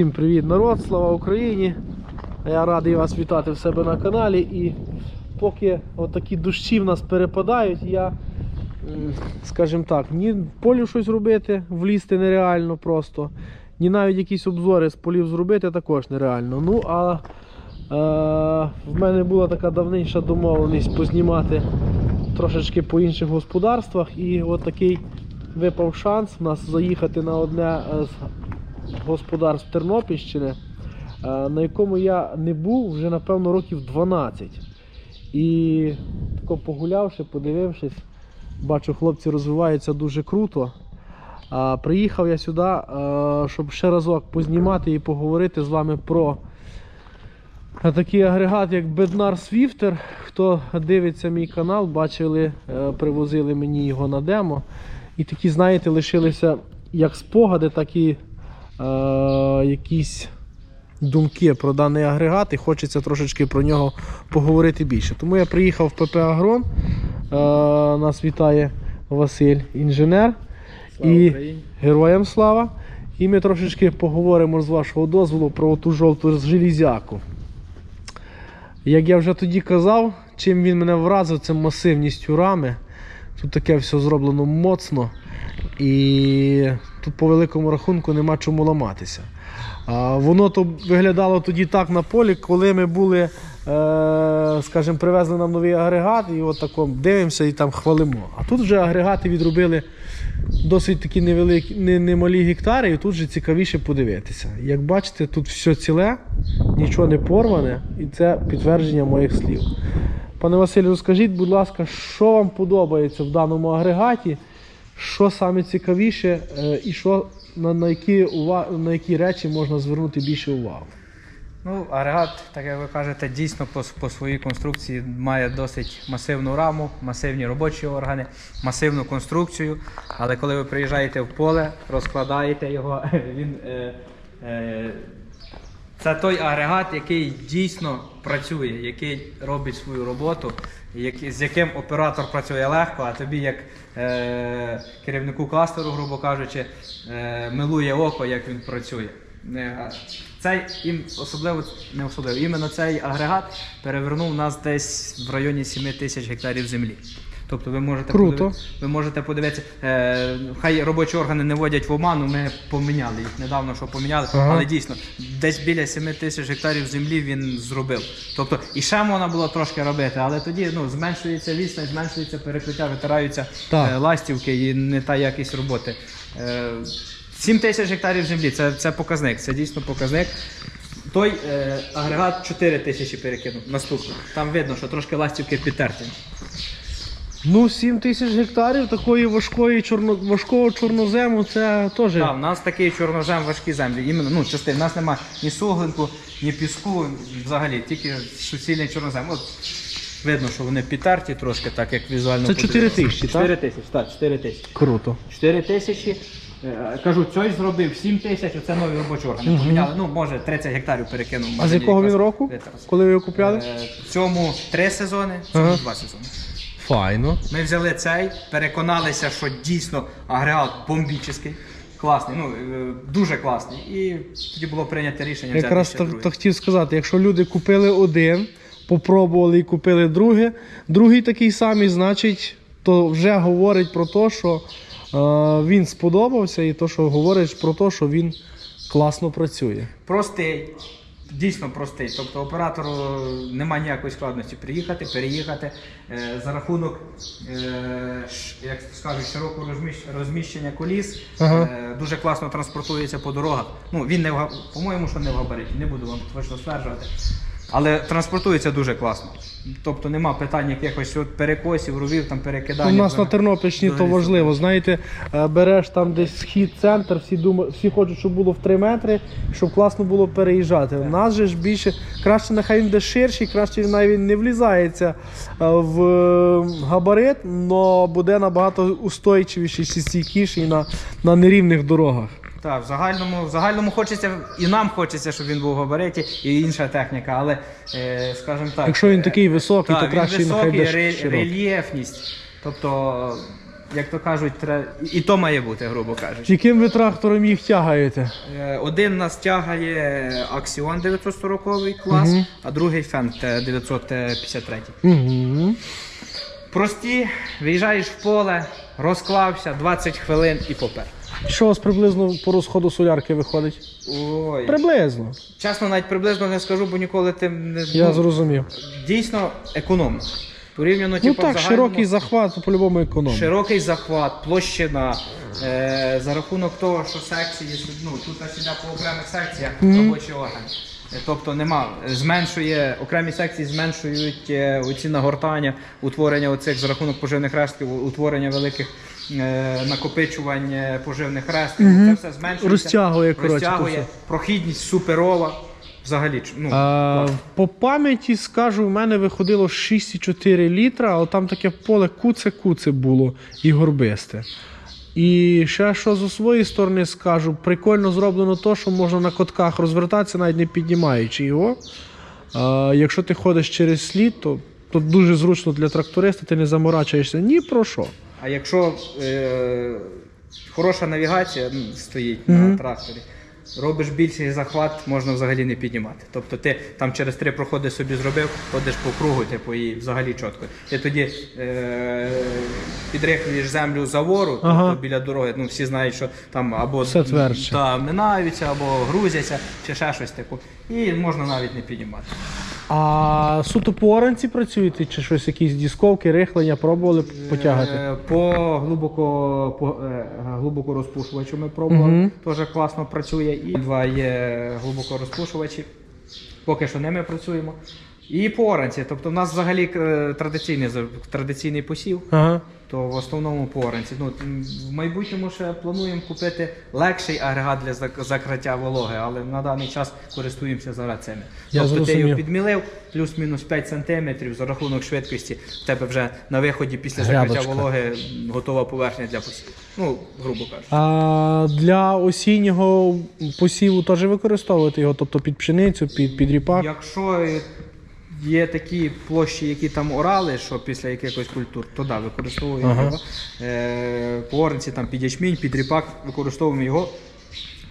Всім привіт, народ, слава Україні! Я радий вас вітати в себе на каналі. І поки отакі дощі в нас перепадають, я, скажімо так, ні в полі щось робити, влізти нереально просто, ні навіть якісь обзори з полів зробити також нереально. Ну а е, в мене була така давніша домовленість познімати трошечки по інших господарствах. І от такий випав шанс в нас заїхати на одне з господарств Тернопільщини, е, на якому я не був вже напевно років 12. І тако погулявши, подивившись, бачу, хлопці розвиваються дуже круто. Приїхав я сюди, е, щоб ще разок познімати і поговорити з вами про такий агрегат, як Bednar Swifter. Хто дивиться мій канал, бачили, е, привозили мені його на демо. І такі, знаєте, лишилися як спогади, так і якісь думки про даний агрегат, і хочеться трошечки про нього поговорити більше. Тому я приїхав в ПП Агрон. Е, нас вітає Василь, інженер. і героям слава. І ми трошечки поговоримо з вашого дозволу про ту жовту железяку. Як я вже тоді казав, чим він мене вразив, це масивністю рами. Тут таке все зроблено моцно. І тут по великому рахунку нема чому ламатися. Воно то виглядало тоді так на полі, коли ми були, е, скажімо, привезли нам новий агрегат, і от тако дивимося і там хвалимо. А тут вже агрегати відробили досить такі невеликі, немалі гектари, і тут вже цікавіше подивитися. Як бачите, тут все ціле, нічого не порване, і це підтвердження моїх слів. Пане Василю, розкажіть, будь ласка, що вам подобається в даному агрегаті, що саме цікавіше, е, і що, на, на, які, ува- на які речі можна звернути більше увагу? Ну, агрегат, так як ви кажете, дійсно по, по своїй конструкції має досить масивну раму, масивні робочі органи, масивну конструкцію. Але коли ви приїжджаєте в поле, розкладаєте його, він. Е, е, це той агрегат, який дійсно працює, який робить свою роботу, який- з яким оператор працює легко, а тобі, як е, керівнику кластеру, грубо кажучи, е, милує око, як він працює. Е, Цей ім, особливо не особливо, іменно цей агрегат перевернув нас десь в районі 7 тисяч гектарів землі. Тобто ви можете Круто. подиви- ви можете подивитися, е, хай робочі органи не вводять в оману, ми поміняли їх недавно, що поміняли, Ага. але дійсно десь біля 7 тисяч гектарів землі він зробив. Тобто і ще можна було трошки робити, але тоді ну, зменшується відстань, зменшується перекриття, витираються е, ластівки і не та якість роботи. Е, 7 тисяч гектарів землі це, це показник, це дійсно показник. Той е, агрегат 4 тисячі перекинув. Наступний. Там видно, що трошки ластівки підтерті. Ну, 7 тисяч гектарів такої важкої чорно, важкого чорнозему, це теж. Так, у нас такий чорнозем важкі землі. Іменно, ну, частин. У нас немає ні суглинку, ні піску, взагалі, тільки суцільний чорнозем. От видно, що вони підтерті трошки, так як візуально. Це подивитися. 4 тисячі, так? 4 тисячі, так, 4 тисячі. Круто. 4 тисячі. Е, Кажу, цей зробив 7 тисяч, оце нові робочі органи. Поміняли, ну, може, 30 гектарів перекинув. А з якого він якраз року? Коли ви його купляли? Е, В цьому 3 сезони, в цьому Ага. 2 сезони. Файно. Ми взяли цей, переконалися, що дійсно агрегат бомбічний, класний, ну е, дуже класний. І тоді було прийнято рішення взяти Якраз ще так, другий. так хотів сказати, якщо люди купили один, попробували і купили друге, другий такий самий, значить, то вже говорить про те, що е, він сподобався, і то, що говорить про те, що він класно працює. Простий, дійсно простий. Тобто оператору немає ніякої складності приїхати, переїхати. Е, за рахунок, е, як скажуть, широкого розміщ- розміщення коліс Ага. е, дуже класно транспортується по дорогах. Ну, він не в по-моєму, що не в габариті, не буду вам точно стверджувати. Але транспортується дуже класно. Тобто нема питань якихось от перекосів, ровів, там перекидання. У нас на Тернопільщині то важливо. Знаєте, е, береш там десь схід, центр, всі думають, всі хочуть, щоб було в 3 метри, щоб класно було переїжджати. У нас же ж більше краще, нехай він де ширший, краще він навіть не влізається е, в е, габарит, але буде набагато устойчивіший, стійкіший на, на нерівних дорогах. Так, в загальному, в загальному хочеться, і нам хочеться, щоб він був в габариті, і інша техніка, але, е, скажімо так. Якщо він е, такий високий, так, то краще він нехай високий, буде ре- рельєфність. Тобто як то кажуть, тре- і то має бути, грубо кажучи. Яким ви трактором їх тягаєте? Е, Один нас тягає Axion 940 клас, а другий Fendt е, 953. Угу. Прості, виїжджаєш в поле, розклався, 20 хвилин і попер. Що у вас приблизно по розходу солярки виходить? Ой. Приблизно. Чесно, навіть приблизно не скажу, бо ніколи тим не Я ну, зрозумів. дійсно економно. Порівняно, Ну типу, так, загальному, широкий захват по-любому економ. широкий захват, площина. Е, за рахунок того, що секції, ну тут сюди по окремих секціях робочі робочий Е, Тобто нема, зменшує, окремі секції зменшують е, оці нагортання, утворення оцих за рахунок поживних рештків, утворення великих е, накопичувань е, поживних рештків. Це все зменшується. Розтягує, коротше, розтягує. Прохідність суперова. Взагалі, ну, А, по пам'яті скажу, в мене виходило 6,4 літра, але там таке поле куце-куце було і горбисте. І ще що зі своєї сторони скажу, прикольно зроблено то, що можна на котках розвертатися, навіть не піднімаючи його. А, якщо ти ходиш через слід, то, то дуже зручно для тракториста, ти не заморачуєшся ні про що. А якщо е, хороша навігація стоїть Мгм. на тракторі, робиш більший захват, можна взагалі не піднімати. Тобто ти там через три проходи собі зробив, ходиш по кругу, типу, і взагалі чітко. Ти тоді е, підрихлюєш землю завору, Ага. тобто біля дороги. Ну всі знають, що там або Все твердше. та, минаються, або грузяться, чи ще щось типу. І можна навіть не піднімати. А суто по оранці працюєте, чи щось, якісь дісковки, рихлення пробували потягати? Е, По глибоко, по е, глибоко розпушувачу ми пробували. Угу. Теж класно працює. І два є глибоко розпушувачі. Поки що ними працюємо. І по оранці. Тобто в нас взагалі е, традиційний, традиційний посів, Ага. то в основному по оранці. Ну, в майбутньому ще плануємо купити легший агрегат для закриття вологи, але на даний час користуємося зараз цими. Я тобто ти його підмілив, плюс-мінус 5 см за рахунок швидкості. В тебе вже на виході після Грядочка. закриття вологи готова поверхня для посіву. Ну, грубо кажучи. А для осіннього посіву теж використовуєте його, тобто під пшеницю, під, під ріпак? Якщо є такі площі, які там орали, що після якихось культур, то да, використовуємо Ага. його. Е, по оренці там під ячмінь, під ріпак, використовуємо його.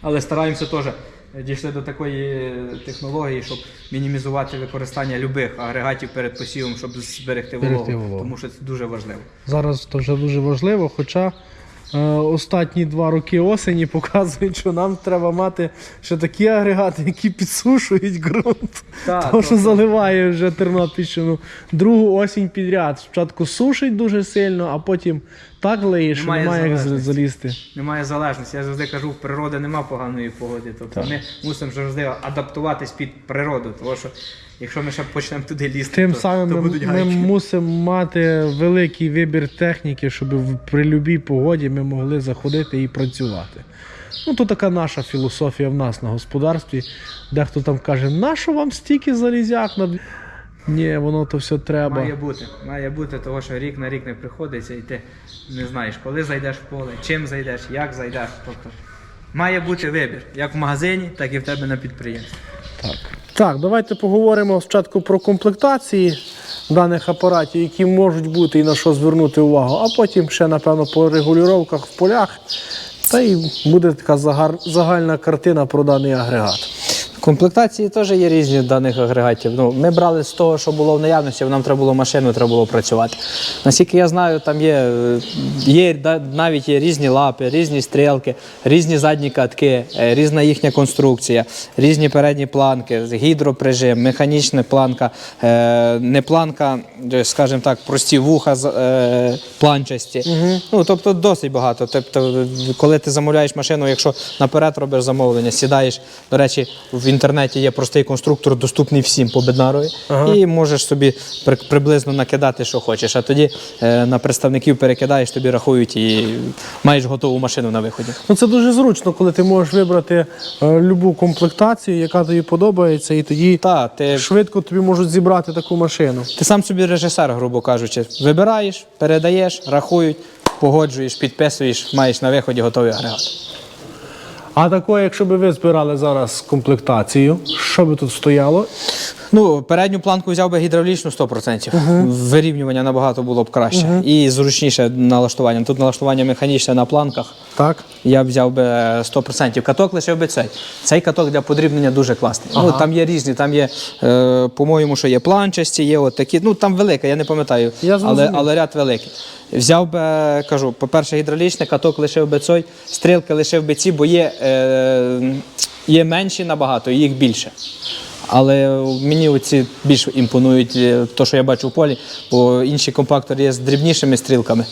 Але стараємося теж е, дійшли до такої технології, щоб мінімізувати використання любих агрегатів перед посівом, щоб зберегти вологу, Зберегти вологу. тому що це дуже важливо. Зараз це вже дуже важливо, хоча е, останні два роки осені показують, що нам треба мати ще такі агрегати, які підсушують ґрунт. Так, Тому що заливає вже Тернопільщину другу осінь підряд. Спочатку сушить дуже сильно, а потім так лиє, що Немає немає як залізти. Немає залежності. Я завжди кажу, в природи нема поганої погоди. Тобто Так. ми мусимо завжди адаптуватись під природу. Тому що якщо ми ще почнемо туди лізти, Тим то, самим то ми, будуть ми мусимо мати великий вибір техніки, щоб при любій погоді ми могли заходити і працювати. Ну, то така наша філософія в нас на господарстві. Дехто там каже, нащо вам стільки залізяк? Ні, воно то все треба. Має бути, має бути, того що рік на рік не приходиться, і ти не знаєш, коли зайдеш в поле, чим зайдеш, як зайдеш. Тобто має бути вибір, як в магазині, так і в тебе на підприємстві. Так. Так, давайте поговоримо спочатку про комплектації даних апаратів, які можуть бути і на що звернути увагу, а потім ще, напевно, по регулюровках в полях. Та й буде така загальна картина про даний агрегат. Комплектації теж є різні даних агрегатів. Ну, ми брали з того, що було в наявності, нам треба було машину, треба було працювати. Наскільки я знаю, там є, е, є навіть є різні лапи, різні стрілки, різні задні катки, е, різна їхня конструкція, різні передні планки, гідроприжим, механічна планка, е, не планка, скажімо так, прості вуха планчасті. Ну, тобто досить багато. Тобто, коли ти замовляєш машину, якщо наперед робиш замовлення, сідаєш, до речі, в інтернеті є простий конструктор, доступний всім по беднарові, і можеш собі при- приблизно накидати, що хочеш. А тоді е, на представників перекидаєш, тобі рахують і маєш готову машину на виході. Ну це дуже зручно, коли ти можеш вибрати е, любу комплектацію, яка тобі подобається, і тоді Та, ти, швидко тобі можуть зібрати таку машину. ти сам собі режисер, грубо кажучи, вибираєш, передаєш, рахують, погоджуєш, підписуєш, маєш на виході готовий агрегат. А такої, якщо би ви збирали зараз комплектацію, що би тут стояло? Ну, передню планку взяв би гідравлічну 100%. Вирівнювання набагато було б краще. І зручніше налаштування. Тут налаштування механічне на планках. Так. Я б взяв би 100%. Каток лишив би цей. Цей каток для подрібнення дуже класний. Ну, там є різні, там є, е, по-моєму, що є планчасті, є от такі. Ну, там велика, я не пам'ятаю, Я але, але ряд великий. Взяв би, кажу, по-перше, гідравлічний, каток лишив би цей, стрілки лишив би ці, бо є, е, є менші набагато, їх більше. Але мені оці більш імпонують, те, що я бачу в полі, бо інші компактори є з дрібнішими стрілками.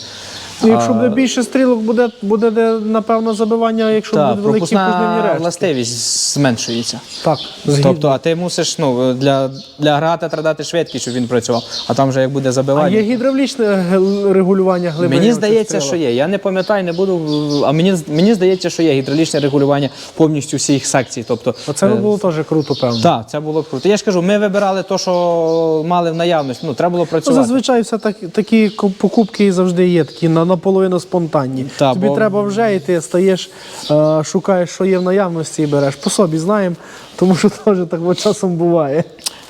Ну, якщо буде більше стрілок, буде, буде де, напевно, забивання, якщо Так, будуть великі пропускна рештки. властивість зменшується. Так, згідно. Тобто, а ти мусиш ну, для, для агрегата треба дати швидкість, щоб він працював. А там вже як буде а забивання. є гідравлічне регулювання глибини? Мені здається, що є. Я не пам'ятаю, не буду. А мені, мені здається, що є гідравлічне регулювання повністю всіх секцій. Тобто, Оце е, було теж круто, певно. Так, це було б круто. Я ж кажу, ми вибирали те, що мали в наявності. Ну, треба було Ну, працювати. зазвичай все так, такі покупки завжди є, такі на, наполовину спонтанні. Та, Тобі бо- треба вже і ти стаєш, е, шукаєш, що є в наявності і береш. По собі знаємо, тому що теж так от часом буває.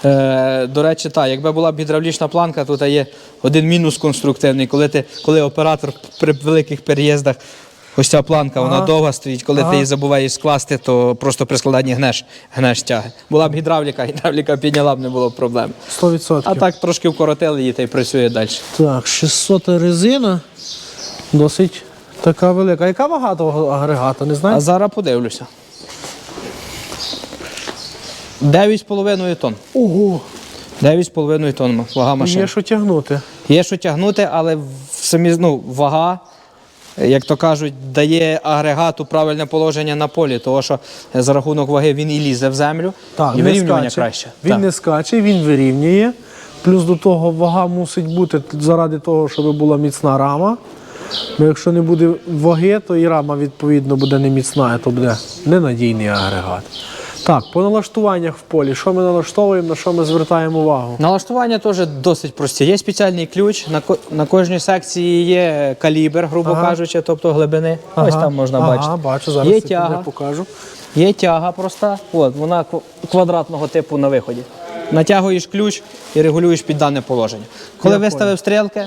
Е, до речі, так, якби була б гідравлічна планка, тут є один мінус конструктивний, коли ти, коли оператор при великих переїздах. Ось ця планка, вона Ага. довга стоїть. Коли Ага. ти її забуваєш скласти, то просто при складанні гнеш, гнеш тяги. Була б гідравліка, гідравліка підняла б, не було б проблем. 100%. А так трошки вкоротили її та й працює далі. Так, 600 резина. Досить така велика. Яка вага того агрегата, не А зараз подивлюся. 9,5 тонн. Ого, 9,5 тонн вага машини. є що тягнути. Є що тягнути, але в самі ну, вага, як то кажуть, дає агрегату правильне положення на полі, тому що за рахунок ваги він і лізе в землю, і вирівнювання скаче. краще. Він Так. не скаче, він вирівнює. Плюс до того вага мусить бути заради того, щоб була міцна рама. Бо якщо не буде ваги, то і рама відповідно буде не міцна, то буде ненадійний агрегат. Так, по налаштуваннях в полі, що ми налаштовуємо, на що ми звертаємо увагу? Налаштування теж досить прості. Є спеціальний ключ, на, ко- на кожній секції є калібр, грубо Ага. кажучи, тобто глибини. Ось там можна ага, бачити. бачу, зараз є тяга, покажу. є тяга проста, от, вона квадратного типу на виході. Натягуєш ключ і регулюєш під дане положення. Коли Я виставив стрілки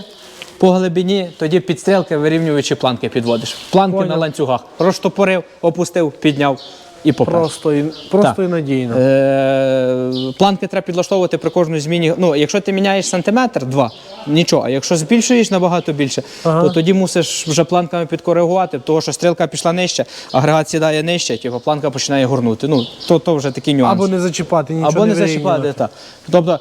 по глибині, тоді під стрілки вирівнюючи планки підводиш. Планки Поняв. на ланцюгах. Розтопорив, опустив, підняв і попер. Просто і, просто Так. і надійно. Е, планки треба підлаштовувати при кожній зміні. Ну, якщо ти міняєш сантиметр, два, нічого. А якщо збільшуєш набагато більше, Ага. то тоді мусиш вже планками підкоригувати, тому що стрілка пішла нижче, агрегат сідає нижче, типу планка починає горнути. Ну, то, то вже такий нюанс. Або не зачіпати нічого. Або не вирівнювати. зачіпати. Так. Тобто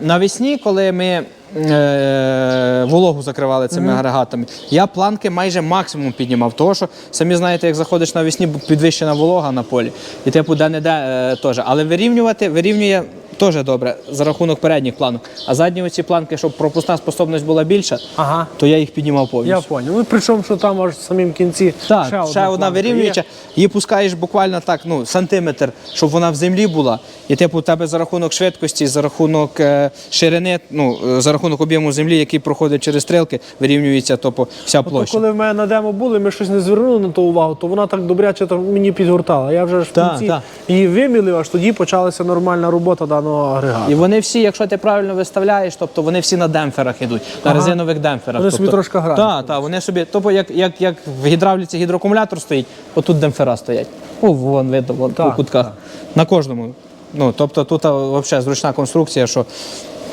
навесні, коли ми е, вологу закривали цими агрегатами, я планки майже максимум піднімав. Тому що самі знаєте, як заходиш навесні, підвищена волога на полі, і типу де-не-де е, теж. Але вирівнювати, вирівнює теж добре за рахунок передніх планок. А задні оці планки, щоб пропускна способність була більша, Ага. то я їх піднімав повністю. Я поняв. Ну, причому, що там аж в самім кінці Так, ще, ще, одна вирівнююча, її пускаєш буквально так, ну, сантиметр, щоб вона в землі була. І типу, у тебе за рахунок швидкості, за рахунок е, ширини, ну, е, за рахунок об'єму землі, який проходить через стрілки, вирівнюється тобто, вся То площа. коли в мене на демо були, ми щось не звернули на то увагу, то вона так добряче там мені підгортала. Я вже ж в кінці її вимілив, аж тоді почалася нормальна робота даного агрегату. І вони всі, якщо ти правильно виставляєш, тобто вони всі на демпферах йдуть, на резинових демпферах. Вони тобто, собі трошки грають. Так, так, вони собі, тобто як, як, як в гідравліці гідроакумулятор стоїть, отут демпфера стоять. О, вон видно, вон Так, по кутках. На кожному. Ну, тобто тут взагалі зручна конструкція, що,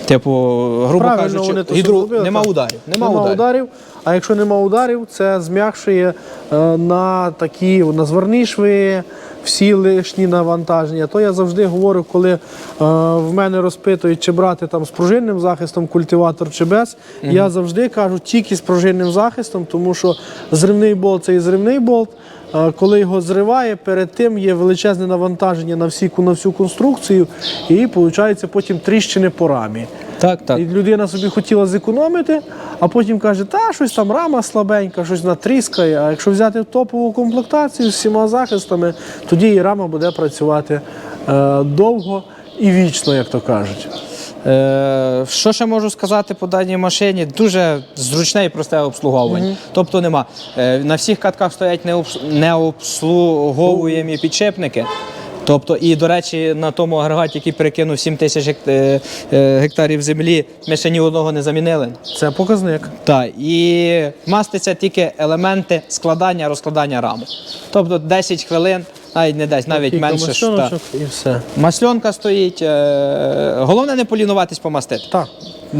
типу, грубо Правильно кажучи, вони гідро... зробили, нема так. ударів. Нема, Нема ударів. ударів. А якщо нема ударів, це зм'якшує е, на такі на зварні шви, всі лишні навантаження. То я завжди говорю, коли е, в мене розпитують, чи брати там з пружинним захистом культиватор чи без. Я завжди кажу тільки з пружинним захистом, тому що зривний болт це і зривний болт. Коли його зриває, перед тим є величезне навантаження на всі на всю конструкцію, і виходить потім тріщини по рамі. Так, так. І людина собі хотіла зекономити, а потім каже, та щось там рама слабенька, щось натріскає. А якщо взяти топову комплектацію з всіма захистами, тоді і рама буде працювати е, довго і вічно, як то кажуть. Е, що ще можу сказати по даній машині? Дуже зручне і просте обслуговування. Тобто нема. Е, на всіх катках стоять необс- необслуговуємі підшипники. Тобто, і до речі, на тому агрегаті, який перекинув 7 тисяч е, е, гектарів землі, ми ще ні одного не замінили. Це показник. Так, і маститься тільки елементи складання, розкладання раму. Тобто 10 хвилин, навіть не 10, навіть Кілька менше. ж, і все. Масльонка стоїть. Е, головне не полінуватись помастити. Так.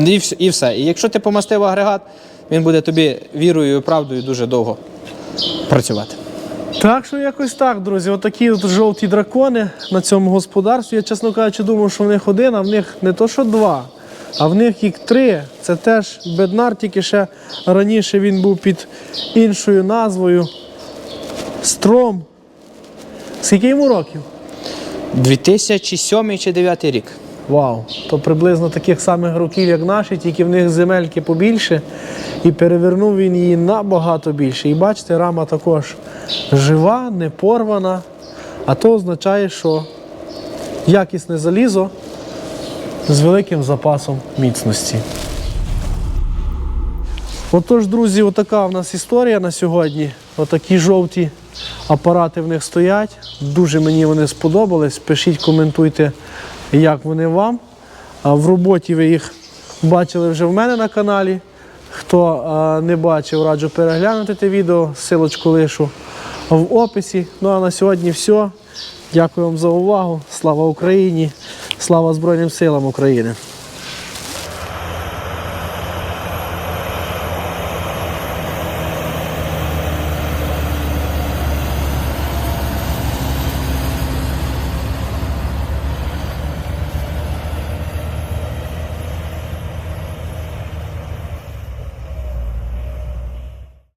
І, і все. І якщо ти помастив агрегат, він буде тобі вірою і правдою дуже довго працювати. Так що якось так, друзі. Отакі от жовті дракони на цьому господарстві. Я, чесно кажучи, думав, що в них один, а в них не то, що два, а в них їх три. Це теж беднар, тільки ще раніше він був під іншою назвою. Стром. Скільки йому років? 2007 чи 2009 рік. Вау, то приблизно таких самих років, як наші, тільки в них земельки побільше. І перевернув він її набагато більше. І бачите, рама також жива, не порвана. А то означає, що якісне залізо з великим запасом міцності. Отож, друзі, отака в нас історія на сьогодні. Отакі жовті апарати в них стоять. Дуже мені вони сподобались. Пишіть, коментуйте, як вони вам. В роботі ви їх бачили вже в мене на каналі. Хто не бачив, раджу переглянути те відео, силочку лишу в описі. Ну а на сьогодні все. Дякую вам за увагу. Слава Україні! Слава Збройним силам України!